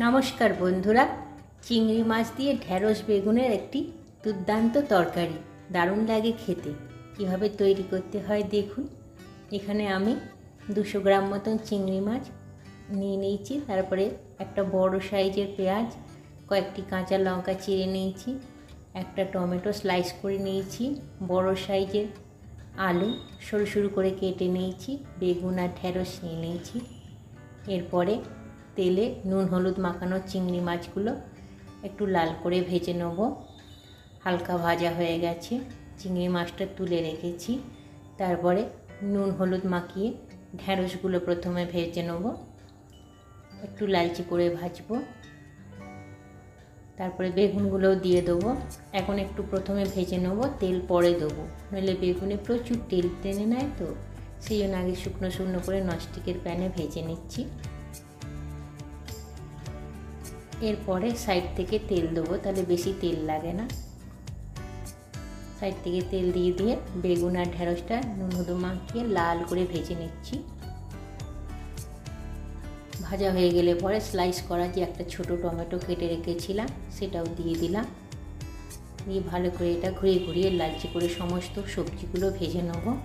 নমস্কার বন্ধুরা, চিংড়ি মাছ দিয়ে ঢ্যাঁড়স বেগুনের একটি দুর্দান্ত তরকারি। দারুণ লাগে খেতে। কীভাবে তৈরি করতে হয় দেখুন। এখানে আমি দুশো গ্রাম মতন চিংড়ি মাছ নিয়ে নিয়েছি। তারপরে একটা বড় সাইজের পেঁয়াজ, কয়েকটি কাঁচা লঙ্কা চিড়ে নিয়েছি, একটা টমেটো স্লাইস করে নিয়েছি, বড় সাইজের আলু সরু সরু করে কেটে নিয়েছি, বেগুন আর ঢ্যাঁড়স নিয়ে নিয়েছি। এরপরে তেলে নুন, হলুদ মাখানো চিংড়ি মাছগুলো একটু লাল করে ভেজে নেব। হালকা ভাজা হয়ে গেছে। চিংড়ি মাছটা তুলে রেখেছি। তারপরে নুন, হলুদ মাখিয়ে ঢ্যাঁড়সগুলো প্রথমে ভেজে নেব। একটু লালচে করে ভাজবো। তারপরে বেগুনগুলোও দিয়ে দেবো। এখন একটু প্রথমে ভেজে নেব, তেল পরে দেবো। নইলে বেগুনে প্রচুর তেল টেনে নেয় তো। সেই জন্য আগে শুকনো শুকনো করে নস্টিকের প্যানে ভেজে নিচ্ছি। এরপরে সাইড থেকে তেল দেবো, তাহলে বেশি তেল লাগে না। সাইড থেকে তেল দিয়ে দিয়ে বেগুন আর ঢেঁড়সটা নুন, হলুদ মাখিয়ে লাল করে ভেজে নিচ্ছি। ভাজা হয়ে গেলে পরে স্লাইস করা যে একটা ছোট টমেটো কেটে রেখেছিলাম, সেটাও দিয়ে দিলাম। দিয়ে ভালো করে এটা ঘুরিয়ে ঘুরিয়ে লালচে করে সমস্ত সবজিগুলো ভেজে নেব।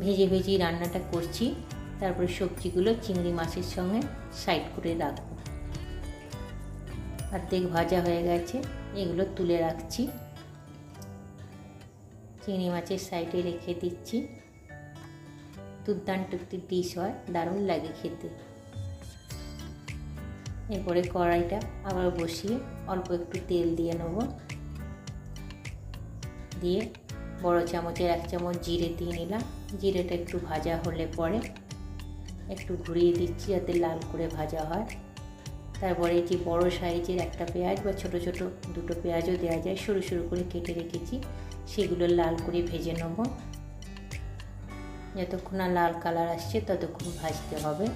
ভেজে ভেজে রান্নাটা করছি, তারপরে সবজিগুলো চিংড়ি মাছের সঙ্গে সাইড করে রাখব। অর্ধেক ভাজা হয়ে গেছে। এগুলো তুলে রাখছি। চিংড়ি মাছের সাইডে রেখে দিচ্ছি। দুর্দান্ত একটি ডিশ হয়, দারুণ লাগে খেতে। এরপরে কড়াইটা আবার বসিয়ে অল্প একটু তেল দিয়ে নেব। দিয়ে বড় চামচের এক চামচ জিরে দিয়ে নিলাম। জিরেটা একটু ভাজা হলে পরে একটু ঘুরিয়ে দিচ্ছি যাতে লাল করে ভাজা হয়। তারপরে যে বড় সাইজের একটা পেঁয়াজ বা ছোট ছোট দুটো পেঁয়াজও দেওয়া যায়, সরু সরু করে কেটে রেখেছি। সেগুলো লাল করে ভেজে নেব। যতক্ষণ না লাল কালার আসছে, ততক্ষণ ভাজতে হবে।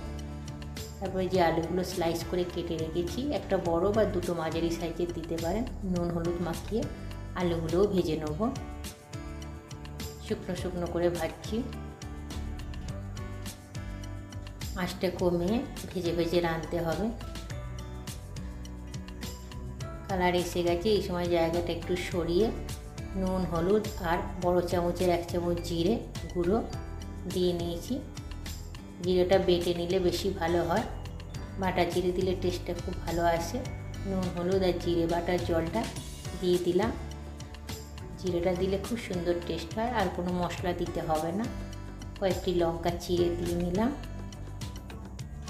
তারপরে যে আলুগুলো স্লাইস করে কেটে রেখেছি, একটা বড় বা দুটো মাঝারি সাইজের দিতে পারেন। নুন, হলুদ মাখিয়ে আলুগুলোও ভেজে নেব। শুকনো শুকনো করে ভাজছি। আঁচটা কমিয়ে ভেজে ভেজে রাঁধতে হবে। কালার এসে গেছে। এই সময় জায়গাটা একটু সরিয়ে নুন, হলুদ আর বড় চামচের এক চামচ জিরে গুঁড়ো দিয়ে নিয়েছি। জিরেটা বেটে নিলে বেশি ভালো হয়। বাটা জিরে দিলে টেস্টটা খুব ভালো আসে। নুন, হলুদ আর জিরে বাটার জলটা দিয়ে দিলাম। জিরেটা দিলে খুব সুন্দর টেস্ট হয়, আর কোনো মশলা দিতে হবে না। কয়েকটি লঙ্কা চিড়ে দিয়ে নিলাম।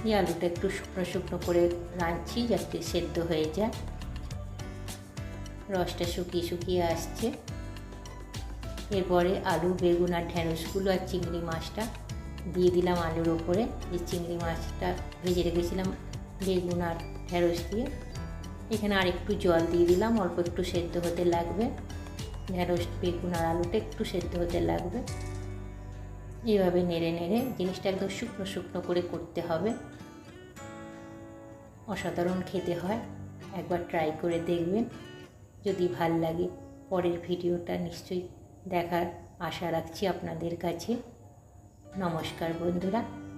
দিয়ে আলুটা একটু শুকনো শুকনো করে রাঁধছি যাতে সেদ্ধ হয়ে যায়। রসটা শুকিয়ে শুকিয়ে আসছে। এরপরে আলু, বেগুন আর ঢ্যাঁড়সগুলো আর চিংড়ি মাছটা দিয়ে দিলাম আলুর ওপরে। যে চিংড়ি মাছটা ভেজে রেখেছিলাম বেগুন আর ঢ্যাঁড়স দিয়ে। এখানে আর একটু জল দিয়ে দিলাম, অল্প একটু সেদ্ধ হতে লাগবে। ঢ্যাঁড়স বেগুন আর আলুটা একটু সেদ্ধ হতে লাগবে। এইভাবে নেড়ে নেড়ে জিনিসটা একদম শুকনো শুকনো করে করতে হবে। অসাধারণ খেতে হয়, একবার ট্রাই করে দেখবেন। যদি ভালো লাগে পরের ভিডিওটা নিশ্চয়ই দেখার আশা রাখছি আপনাদের কাছে। নমস্কার বন্ধুরা।